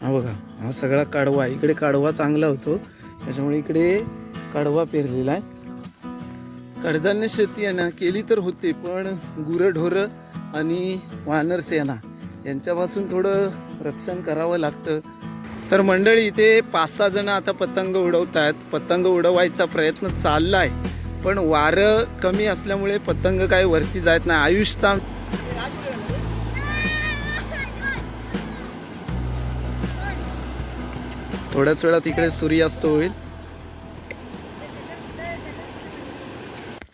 हा बघा हा सगळा काढवा इकडे काढवा चांगला होतो. त्याच्यामुळे इकडे काढवा पेरलेला आहे. कडधान्य शेती आहे ना केली तर होते पण गुरंढोरं आणि वानर सेना यांच्यापासून थोडं रक्षण करावं लागतं. तर मंडळी इथे पाच सहा जण आता पतंग उडवत आहेत पतंग उडवायचा प्रयत्न चालला आहे पण वारं कमी असल्यामुळे पतंग काय वरती जात नाही. आयुषचा थोड्याच वेळात इकडे सूर्यास्त होईल.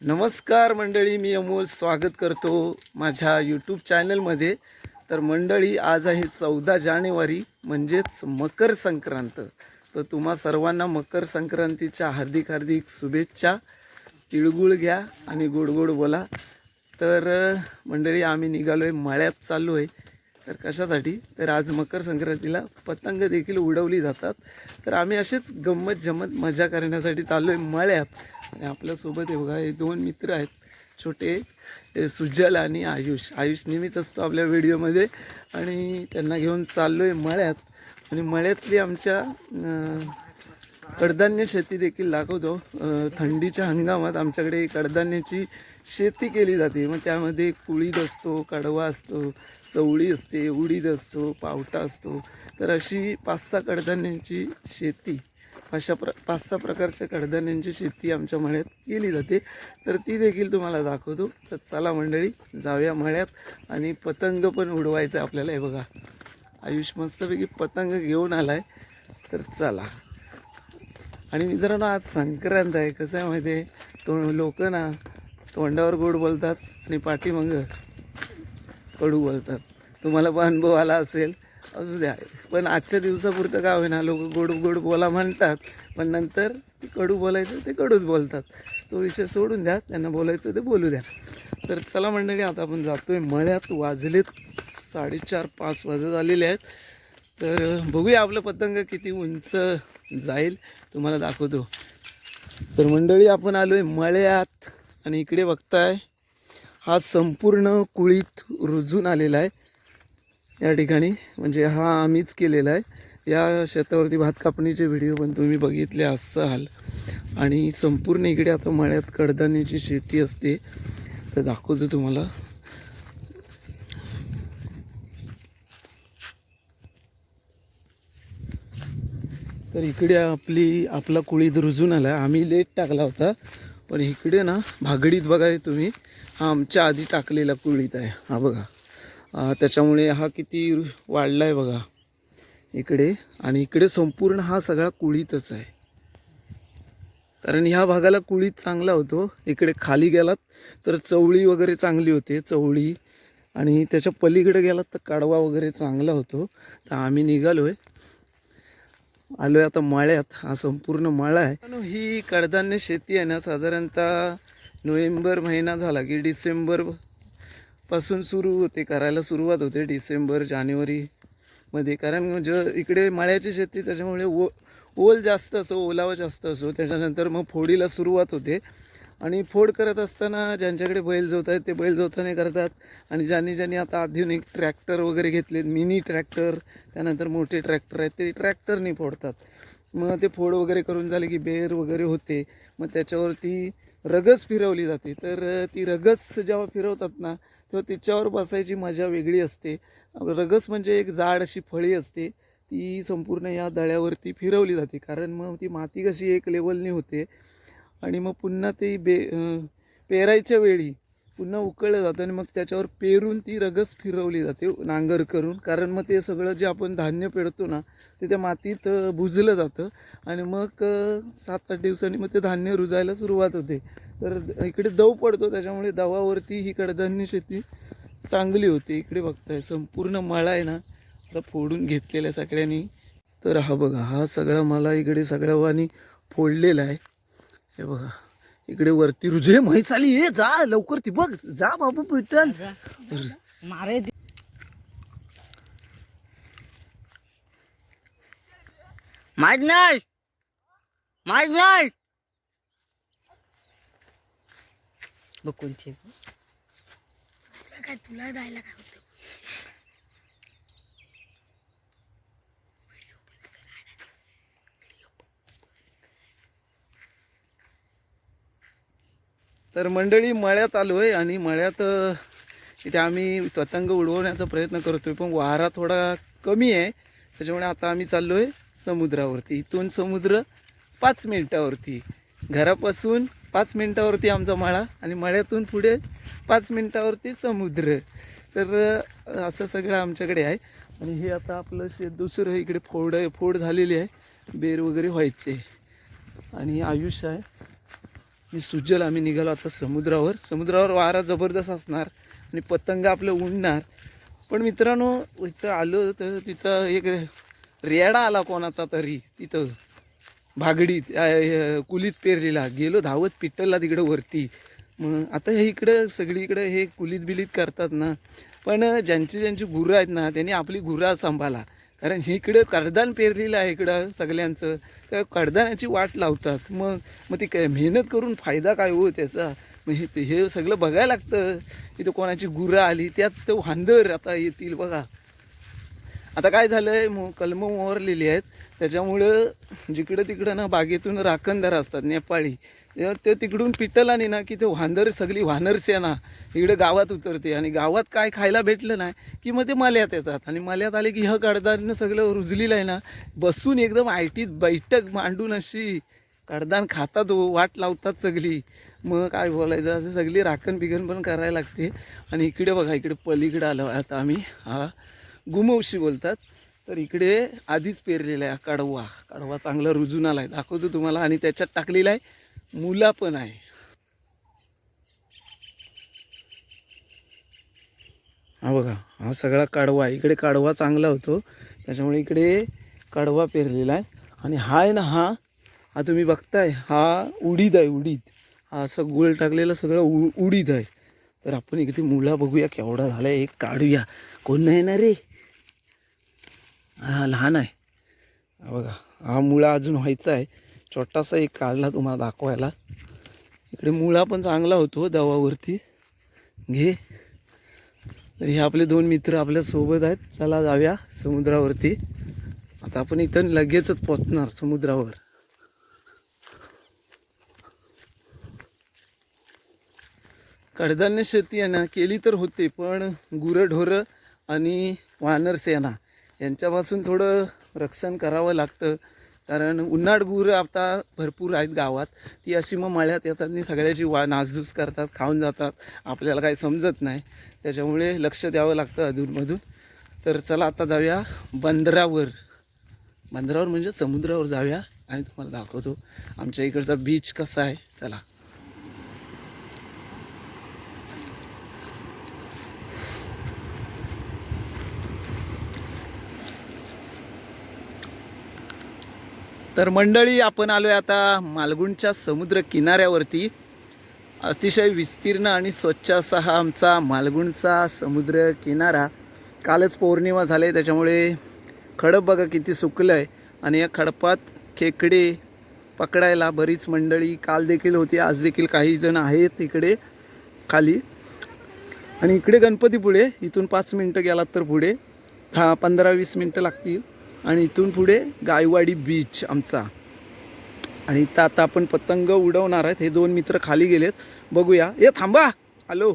नमस्कार मंडळी मी अमोल स्वागत करतो माझ्या यूट्यूब चॅनलमध्ये. तर मंडळी आज आहे चौदा जानेवारी म्हणजेच मकर संक्रांत. तर तुम्हा सर्वांना मकर संक्रांतीच्या हार्दिक हार्दिक शुभेच्छा. तिळगुळ घ्या आणि गोड गोड बोला. तर मंडळी आम्ही निघालो आहे मळ्यात चाललो आहे तर कशासाठी? तर आज मकर संक्रांतीला पतंग देखील उडवली जातात. तर आम्ही असेच गंमत जमत मजा करण्यासाठी चाललो आहे मळ्यात. आणि आपल्यासोबत हे बघा हे दोन मित्र आहेत छोटे सुजल आणि आयुष. आयुष नेहमीच असतो आपल्या व्हिडिओमध्ये. आणि त्यांना घेऊन चाललो आहे मळ्यात. आणि मळ्यातली आमच्या कडधान्य शेती देखील दाखवतो. थंडीच्या हंगामात आमच्याकडे कडधान्याची शेती केली जाते. मग त्यामध्ये कुळीद असतो कडवा असतो चवळी असते उडीद असतो पावटा असतो. तर अशी पाच सहा कडधान्यांची शेती अशा प्र पाच सहा प्रकारच्या कडधान्यांची शेती आमच्या मळ्यात केली जाते. तर ती देखील तुम्हाला दाखवतो. तर चला मंडळी जाऊया मळ्यात आणि पतंग पण उडवायचं आहे आपल्याला. हे बघा आयुष मस्तपैकी पतंग घेऊन आला आहे तर चला. आणि मित्रांनो आज संक्रांत आहे कसं आहे माहिती आहे? तो लोक ना तोंडावर गोड बोलतात आणि पाठीमाग कडू बोलतात. तुम्हाला पण अनुभव आला असेल. असू द्या. पण आजच्या दिवसापुरतं काय होईना लोक गोड गोड बोला म्हणतात. पण नंतर कडू बोलायचं ते कडूच बोलतात. तो विषय सोडून द्या त्यांना बोलायचं ते बोलू द्या. तर चला मंडळी आता आपण जातो आहे मळ्यात. वाजलेत साडेचार पाच वाजत आलेले आहेत. तर बघूया आपलं पतंग किती उंच जाईल. तुम्हाला दाखवतो. तर मंडळी आपण आलो आहे मळ्यात आणि इकडे बघताय हा संपूर्ण कुळीत रुजून आलेला आहे. या ठिकाणी म्हणजे हा आम्हीच केलेला आहे. या शेतावरती भात कापणीचे व्हिडिओ पण तुम्ही बघितले असाल. आणि संपूर्ण इकडे आता मळ्यात कडधान्याची शेती असते. तर दाखवतो तुम्हाला. तर इकडे आपली आपला कुळीत रुजून आला आम्ही लेट टाकला होता पण इकडे ना भागडीत बघा तुम्ही. हा आमच्या आधी टाकलेला कुळीत आहे. हा बघा. त्याच्यामुळे हा किती वाढला आहे बघा. इकडे आणि इकडे संपूर्ण हा सगळा कुळीतच आहे. कारण ह्या भागाला कुळीत चांगला होतो. इकडे खाली गेलात तर चवळी वगैरे चांगली होते चवळी. आणि त्याच्या पलीकडे गेलात तर कडवा वगैरे चांगला होतो. तर आम्ही निघालो आहे आलोय आता मळ्यात. हा संपूर्ण मळा आहे. ही कडधान्य शेती आहे ना साधारणतः नोव्हेंबर महिना झाला की डिसेंबरपासून सुरू होते करायला सुरुवात होते डिसेंबर जानेवारी मध्ये. कारण म्हणजे इकडे मळ्याची शेती त्याच्यामुळे ओ ओल जास्त असो ओलावा जास्त असो त्याच्यानंतर मग फोडीला सुरुवात होते. आणि फोड करत असताना ज्यांच्याकडे बैल जोत आहेत ते बैल जोताने करतात. आणि ज्यांनी ज्यांनी आता आधुनिक ट्रॅक्टर वगैरे घेतलेत मिनी ट्रॅक्टर त्यानंतर मोठे ट्रॅक्टर आहेत ते ट्रॅक्टरनी फोडतात. मग ते फोड वगैरे करून झाले की बेर वगैरे होते. मग त्याच्यावरती रगस फिरवली जाते. तर ती रगस जेव्हा फिरवतात ना तेव्हा तिच्यावर बसायची मजा वेगळी असते. रगस म्हणजे एक जाड अशी फळी असते. ती संपूर्ण या दळ्यावरती फिरवली जाते. कारण मग ती माती कशी एक लेवलनी होते. आणि मग पुन्हा ते बे पेरायच्या वेळी पुन्हा उकळलं जातं आणि मग त्याच्यावर पेरून ती रगस फिरवली जाते नांगर करून. कारण मग ते सगळं जे आपण धान्य पेरतो ना ते त्या मातीत भुजलं जातं. आणि मग सात आठ दिवसांनी मग ते धान्य रुजायला सुरुवात होते. तर इकडे दव पडतो त्याच्यामुळे दवावरती ही कडधान्य शेती चांगली होते. इकडे बघताय संपूर्ण मळा आहे ना आता फोडून घेतलेल्या सगळ्यांनी. तर हा बघा हा सगळा मला इकडे सगळ्या वाणी फोडलेला आहे. हे बघा इकडे वरती रुजे म्हैस आली ये जा लवकर ती बघ जा बाबू विठ्ठल मारे माहीत नाही माहीत नाही बघ कोणती आहे? काय तुला द्यायला काय होतं? तर मंडळी मळ्यात आलो आहे आणि मळ्यात इथे आम्ही पतंग उडवण्याचा प्रयत्न करतोय. पण वारा थोडा कमी आहे. त्याच्यामुळे आता आम्ही चाललो आहे समुद्रावरती. इथून समुद्र पाच मिनटावरती. घरापासून पाच मिनटावरती आमचा मळा आणि मळ्यातून पुढे पाच मिनटावरती समुद्र. तर असं सगळं आमच्याकडे आहे. आणि हे आता आपलं शेत दुसरं इकडे फोड आहे फोड झालेली आहे. बेर वगैरे व्हायचे. आणि आयुष्य आहे. मी सुजल आम्ही निघालो आता समुद्रावर. समुद्रावर वारा जबरदस्त असणार आणि पतंग आपलं उडणार. पण मित्रांनो इथं आलो तर तिथं एक रेडा आला कोणाचा तरी. तिथं भागडीत कुलीत पेरलेला. गेलो धावत पिट्टलला तिकडं वरती. मग आता हे इकडं सगळीकडं हे कुलीत बिलीत करतात ना. पण ज्यांची ज्यांची गुरं आहेत ना त्यांनी आपली गुरं सांभाळा. कारण इकडं कडधान पेरलेलं आहे इकडं सगळ्यांचं. त्या कडधान्याची वाट लावतात. मग मग ती काय मेहनत करून फायदा काय हो त्याचा? मग हे ते- हे सगळं बघायला लागतं. इथं कोणाची गुरं आली त्यात तो वांदर आता येतील बघा. आता काय झालं आहे मो कलमं मोहरलेली आहेत. त्याच्यामुळं जिकडं तिकडं ना बागेतून राखणदार असतात नेपाळी. ते तिकडून पिटल आणि ना की ते वानर सगळी व्हानर्स आहे ना इकडे गावात उतरते. आणि गावात काय खायला भेटलं नाही की मग ते माल्यात येतात. आणि मल्यात आले की ह कडदानं सगळं रुजलेलं आहे ना बसून एकदम आयटीत बैठक मांडून अशी कडदान खातात वाट लावतात सगळी. मग काय बोलायचं असं सगळी राखण बिघण पण करायला लागते. आणि इकडे बघा इकडे पलीकडे आलो आता आम्ही. हा गुमवशी बोलतात. तर इकडे आधीच पेरलेला आहे कडवा. कडवा चांगला रुजून आला आहे दाखवतो तुम्हाला. आणि त्याच्यात टाकलेला आहे मुला पण आहे. हा बघा हा सगळा कडवा आहे. इकडे कडवा चांगला होतो. त्याच्यामुळे इकडे कडवा पेरलेला आहे. आणि हा आहे ना हा हा तुम्ही बघताय हा उडीद आहे उडीद. हा असं गोल टाकलेला सगळं उ उडीद आहे. तर आपण इकडे मुला बघूया केवढा झाला एक काढूया. कोण नाही ना रे? हा लहान आहे. बघा हा मुळा अजून व्हायचा आहे. छोटासा एक काढला तुम्हाला दाखवायला. इकडे मुळा पण चांगला होतो दवावरती. घे. तर हे आपले दोन मित्र आपल्यासोबत आहेत. चला जाऊया समुद्रावरती. आता आपण इथं लगेचच पोचणार समुद्रावर. कडधान्य शेती आहे ना केली तर होते पण गुरंढोरं आणि वानर सेना यांच्यापासून थोडं रक्षण करावं लागतं. कारण उन्हाळ गुरं आता भरपूर आहेत गावात. ती अशी मग मळ्यात येतात आणि सगळ्याची वा नासधूस करतात खाऊन जातात. आपल्याला काही समजत नाही. त्याच्यामुळे लक्ष द्यावं लागतं अधूनमधून. तर चला आता जाऊया बंदरावर. बंदरावर म्हणजे समुद्रावर जाऊया आणि तुम्हाला दाखवतो आमच्या इकडचा बीच कसा आहे. चला. तर मंडळी आपण आलो आहे आता मालगुणच्या समुद्र किनाऱ्यावरती अतिशय विस्तीर्ण आणि स्वच्छ असा हा आमचा मालगुणचा समुद्र किनारा कालच पौर्णिमा झाले त्याच्यामुळे खडप बघा किती सुकलं आहे आणि या खडपात खेकडे पकडायला बरीच मंडळी काल देखील होती आज देखील काही जण आहेत इकडे खाली. आणि इकडे गणपतीपुळे इथून पाच मिनटं गेलात तर पुढे. दहा पंधरा वीस मिनटं लागतील. आणि इथून पुढे गायवाडी बीच आमचा. आणि इथं आता आपण पतंग उडवणार आहेत. हे दोन मित्र खाली गेलेत. बघूया. ये थांबा. हॅलो.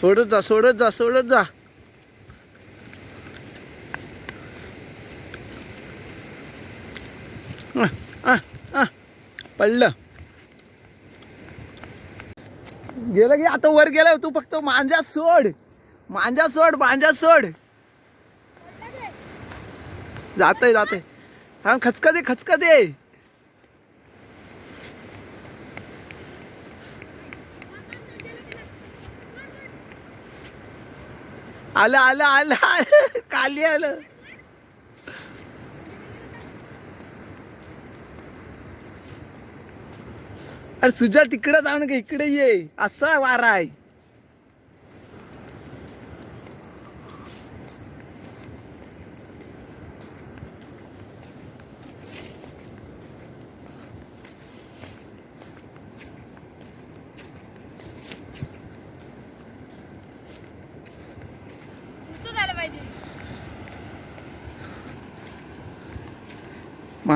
सोडत जा सोडत जा सोडत जा. आ, पडलं. गेलं की आता वर गेला तू फक्त मांजा सोड. मांजा सोड मांजा सोड. जातय जातय. थांब खचका दे खचका दे आलं आलं आलं आलं. खाली आलं. अरे सुजा तिकडे जाऊ नका इकडे ये. असा वारा आहे.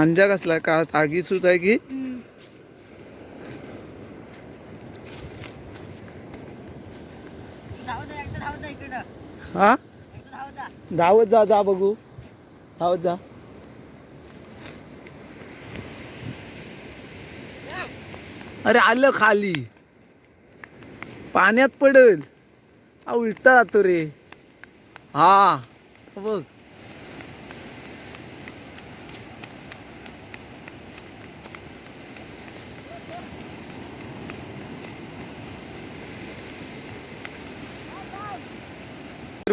मांजा कसला का? तागी सुत आहे की हा? धावत जा जा बघू. धावत जा. अरे आलं खाली. पाण्यात पडल. हा उलटा जातो रे. हा बघ.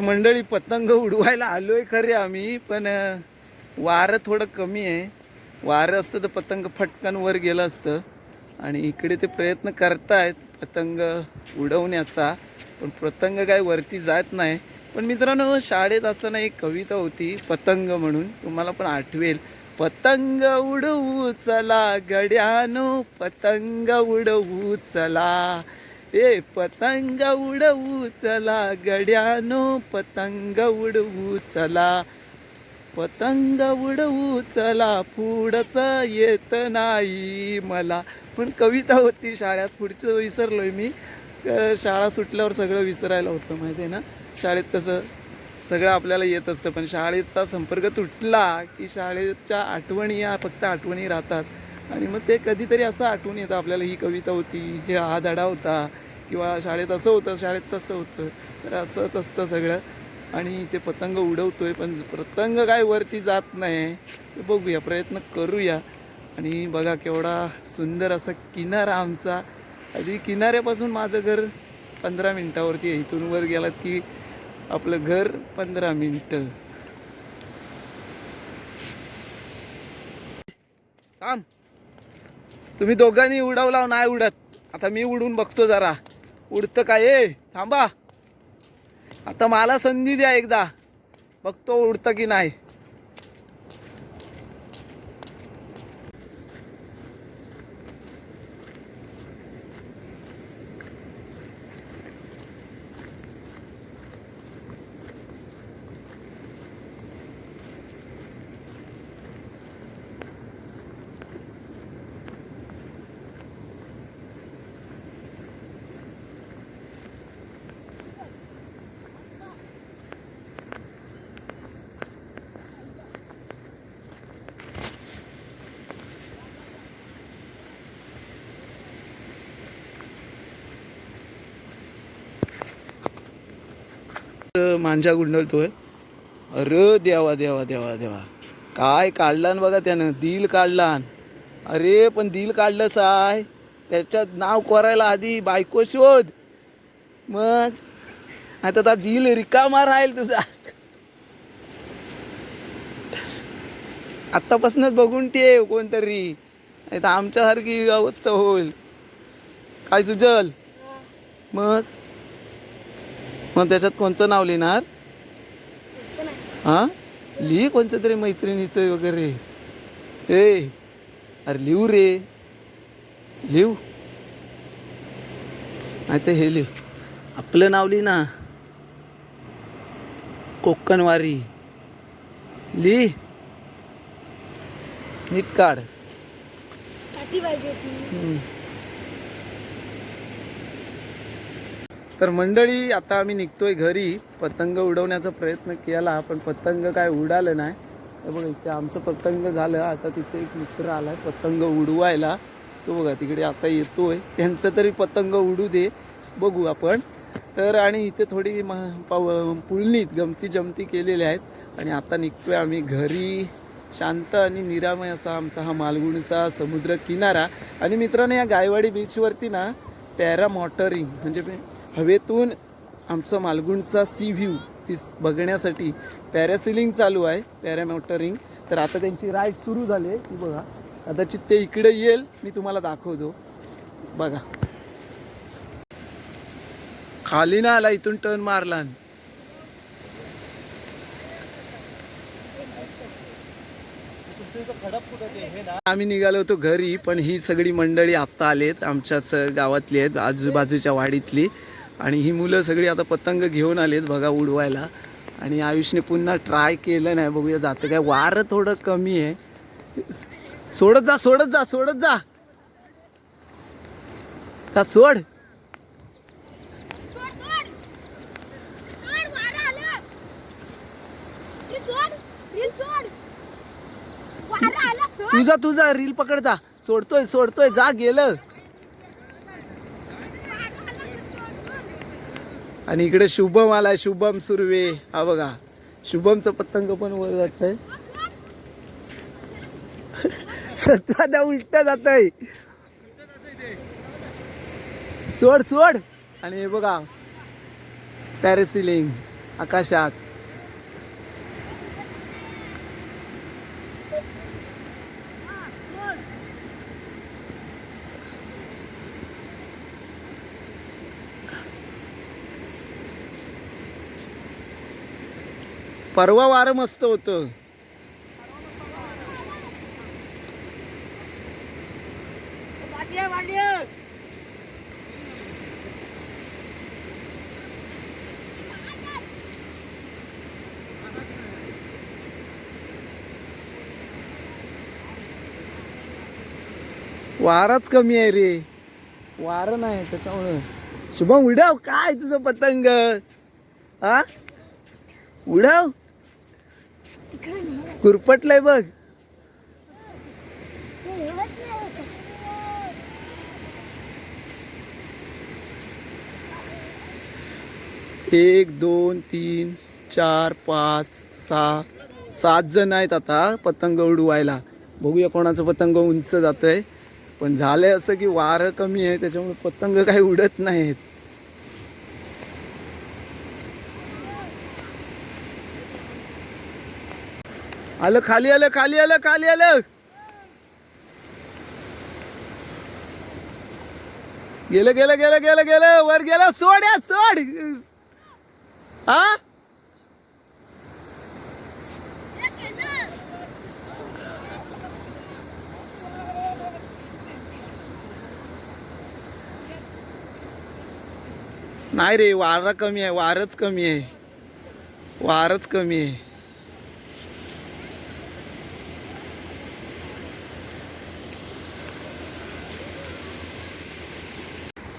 मंडळी पतंग उडवायला आलो आहे खरे आम्ही पण वारं थोडं कमी आहे. वारं असतं तर पतंग फटकन वर गेलं असतं. आणि इकडे ते प्रयत्न करतायत पतंग उडवण्याचा पण पतंग काय वरती जात नाही. पण मित्रांनो शाळेत असताना एक कविता होती पतंग म्हणून. तुम्हाला पण आठवेल. पतंग उडवू चला गड्यानो पतंग उडवू चला. ए पतंग उडवू चला गड्यानो पतंग उडवू चला. पतंग उडवू चला पुढच येत नाही मला. पण कविता होती शाळेत पुढचं विसरलोय मी. शाळा सुटल्यावर सगळं विसरायला होतं माहिती आहे ना? शाळेत कसं सगळं आपल्याला येत असतं पण शाळेचा संपर्क तुटला की शाळेच्या आठवणी या फक्त आठवणी राहतात. आणि मग ते कधीतरी असं आठवून येतं आपल्याला ही कविता होती हे हा धडा होता किंवा शाळेत असं होतं शाळेत तसं होतं तर असंच असतं सगळं. आणि ते पतंग उडवतो आहे पण पतंग काय वरती जात नाही. ते बघूया प्रयत्न करूया. आणि बघा केवढा सुंदर असा किनारा आमचा. आधी किनाऱ्यापासून माझं घर पंधरा मिनटावरती आहे. इथून वर गेलात की आपलं घर पंधरा मिनटं. थांब. तुम्ही दोघांनी उडवला हो, नाही उडत. आता मी उडून बघतो जरा. उडतं काय? ए थांबा. आता मला संधी द्या एकदा. बघतो उडतं की नाही. मांजा गुंडलतोय. अरे देवा देवा देवा देवा. काय काढलान बघा त्यानं? दिल काढलान. अरे पण दिल काढलं साय. त्याच्यात नाव कोरायला आधी बायको शोध. मग? आता आता दिल रिकामा राहील तुझा. आत्तापासूनच बघून ठेव कोणतरी. आमच्यासारखी अवस्था होईल. काय सुजल? मग? मग त्याच्यात कोणचं नाव लिहिणार? हा? लिही कोणचं तरी मैत्रिणीचं वगैरे. ए अरे लिहू रे. लिहू. नाही तर हे लिहू. आपलं नाव लिही ना. कोकणवारी. लिही. नीट काढ. तर मंडळी आता आम्ही निघतोय घरी. पतंग उडवण्याचा प्रयत्न केला पण पतंग काय उडालं नाही. हे बघा इथे आमचं पतंग झालं. आता तिथे एक मित्र आलाय पतंग उडवायला. तो बघा तिकडे आता येतोय. त्यांचं तरी पतंग उडू दे. बघू आपण. तर आणि इथे थोडी म पाव पुळणीत गमती जमती केलेल्या आहेत. आणि आता निघतोय आम्ही घरी. शांत आणि निरामय असा आमचा हा मालगुणचा समुद्र किनारा. आणि मित्रांनो या गायवाडी बीचवरती ना पॅरा मॉटरिंग म्हणजे हवेतून आमचं मालगुणचा सी व्ह्यू ती बघण्यासाठी पॅरासिलिंग चालू आहे पॅरामोटरिंग तर आता त्यांची राईड सुरू झाली आहे ती बघा. कदाचित ते इकडे येईल मी तुम्हाला दाखवतो. बघा. खाली ना आला इथून टर्न मारला आम्ही निघालो होतो घरी पण ही सगळी मंडळी आत्ता आलेत आमच्याच गावातली आहेत आजूबाजूच्या वाडीतली. आणि ही मुलं सगळी आता पतंग घेऊन आलेत बघा उडवायला. आणि आयुषने पुन्हा ट्राय केलं नाही. बघूया जातं काय. वारं थोडं कमी आहे. सोडत जा सोडत जा सोडत जा. का सोड. तुझा तुझा. रील पकड जा. सोडतोय सोडतोय. जा गेलं. आणि इकडे शुभम आला शुभम सुर्वे. हा बघा शुभमचं पतंग पण वर जात आहे सत्वादा उलट जात आहे सोड सोड. आणि हे बघा पॅरेसिलिंग आकाशात. परवा वारं मस्त होतं. वाराच कमी आहे रे. वारं नाही त्याच्यामुळे. शुभम उडव. काय तुझं पतंग? हा? उडव. कुरपटलंय बघ. एक दोन तीन चार पाच सहा. सात जण आहेत आता पतंग उडवायला. बघूया कोणाचं पतंग उंच जातंय. पण झालंय असं की वारं कमी आहे त्याच्यामुळे पतंग काही उडत नाहीत. आलं खाली आलं खाली आलं खाली आलं. गेलं गेलं गेलं गेलं गेलं. वर गेलं. सोड या सोड. हा? नाही रे वारा कमी आहे वारच कमी आहे. वारच कमी आहे.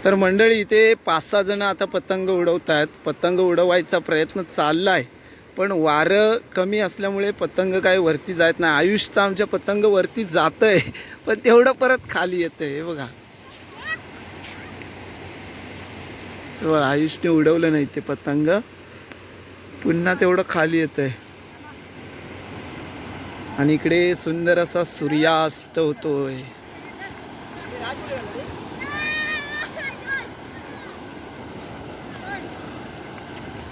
तर मंडळी इथे पाच सहा जण आता पतंग उडवत आहेत पतंग उडवायचा प्रयत्न चालला आहे पण वारं कमी असल्यामुळे पतंग काय वरती जात नाही. आयुषचं आमच्या पतंग वरती जातं आहे पण तेवढं परत खाली येतं आहे बघा. हो, बघा, आयुषने उडवलं नाही ते पतंग. पुन्हा तेवढं खाली येतंय. आणि इकडे सुंदर असा सूर्यास्त होतोय.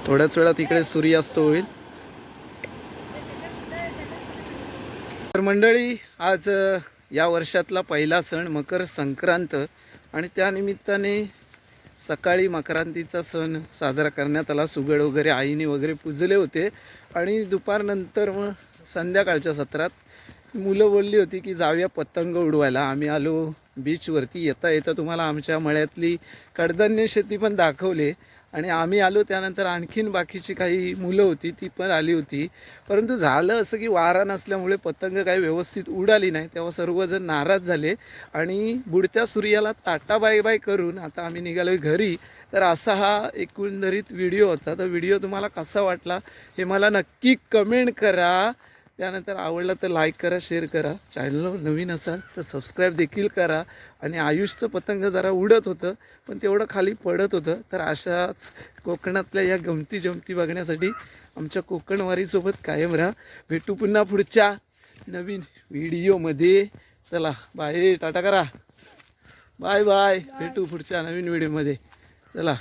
थोड्याच वेळात इकडे सूर्यास्त होईल. तर मंडळी आज या वर्षातला पहिला सण मकर संक्रांत आणि त्यानिमित्ताने सकाळी मकरांतीचा सण साजरा करण्यात आला. सुगड वगैरे आईने वगैरे पुजले होते आणि दुपारनंतर मग संध्याकाळच्या सत्रात मुलं बोलली होती की जाऊया पतंग उडवायला. आम्ही आलो बीचवरती येता येता तुम्हाला आमच्या मळ्यातली कडधान्य शेती पण दाखवले. आणि आम्ही आलो त्यानंतर आणखीन बाकीची काही मुलं होती ती पण आली होती. परंतु झालं असं की वारा नसल्यामुळे पतंग काही व्यवस्थित उडाली नाही. तेव्हा सर्वजण नाराज झाले आणि बुडत्या सूर्याला ताटा बाय बाय करून आता आम्ही निघालो घरी. तर असा हा एकंदरीत व्हिडिओ होता. तर व्हिडिओ तुम्हाला कसा वाटला हे मला नक्की कमेंट करा. त्यानंतर आवडला तर लाईक करा शेअर करा. चॅनलवर नवीन असाल तर सबस्क्राईब देखील करा. आणि आयुषचं पतंग जरा उडत होतं पण तेवढं खाली पडत होतं. तर अशाच कोकणातल्या या गमती जमती बघण्यासाठी आमच्या कोकणवारीसोबत कायम राहा. भेटू पुन्हा पुढच्या नवीन व्हिडिओमध्ये. चला बाय टाटा करा. बाय बाय भेटू पुढच्या नवीन व्हिडिओमध्ये. चला.